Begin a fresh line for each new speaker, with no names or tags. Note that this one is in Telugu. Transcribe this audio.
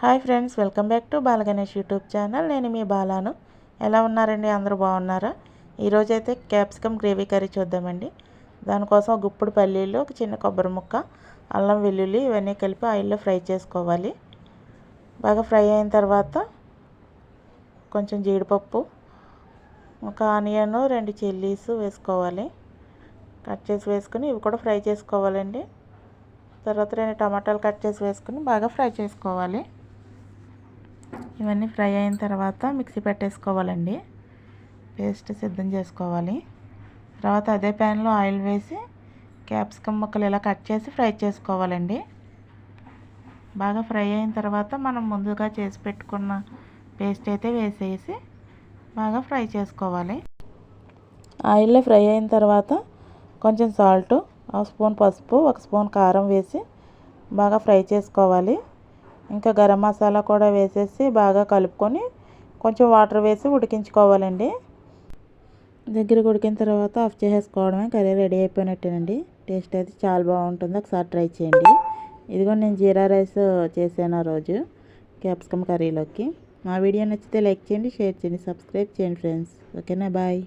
Hi friends welcome back to Balaganesh YouTube channel. నేను మీ బాలాను. ఎలా ఉన్నారండి? అందరూ బాగున్నారా? ఈరోజు అయితే క్యాప్సికమ్ గ్రేవీ కర్రీ చూద్దామండి. దానికోసం గుప్పుడు పల్లీలు ఒక చిన్న కొబ్బరి ముక్క అల్లం వెల్లుల్లి ఇవన్నీ కలిపి ఆయిల్లో ఫ్రై చేసుకోవాలి. బాగా ఫ్రై అయిన తర్వాత కొంచెం జీడిపప్పు ఒక ఆనియన్ రెండు చిల్లీస్ వేసుకోవాలి. కట్ చేసి వేసుకుని ఇవి కూడా ఫ్రై చేసుకోవాలండి. తర్వాత రెండు టమాటాలు కట్ చేసి వేసుకుని బాగా ఫ్రై చేసుకోవాలి. ఇవన్నీ ఫ్రై అయిన తర్వాత మిక్సీ పెట్టేసుకోవాలండి. పేస్ట్ సిద్ధం చేసుకోవాలి. తర్వాత అదే ప్యాన్లో ఆయిల్ వేసి క్యాప్సికమ్ ముక్కలు ఇలా కట్ చేసి ఫ్రై చేసుకోవాలండి. బాగా ఫ్రై అయిన తర్వాత మనం ముందుగా చేసి పెట్టుకున్న పేస్ట్ అయితే వేసేసి బాగా ఫ్రై చేసుకోవాలి. ఆయిల్లో ఫ్రై అయిన తర్వాత కొంచెం సాల్ట్ ఒక స్పూన్ పసుపు ఒక స్పూన్ కారం వేసి బాగా ఫ్రై చేసుకోవాలి. ఇంకా గరం మసాలా కూడా వేసేసి బాగా కలుపుకొని కొంచెం వాటర్ వేసి ఉడికించుకోవాలండి. దగ్గర ఉడికిన తర్వాత ఆఫ్ చేసేసుకోవడమే కర్రీ రెడీ అయిపోయినట్టేనండి. టేస్ట్ అయితే చాలా బాగుంటుంది. ఒకసారి ట్రై చేయండి. ఇదిగో నేను జీరా రైస్ చేశాను ఆ రోజు క్యాప్సికమ్ కర్రీలోకి. మా వీడియో నచ్చితే లైక్ చేయండి షేర్ చేయండి సబ్స్క్రైబ్ చేయండి ఫ్రెండ్స్. ఓకేనా బాయ్.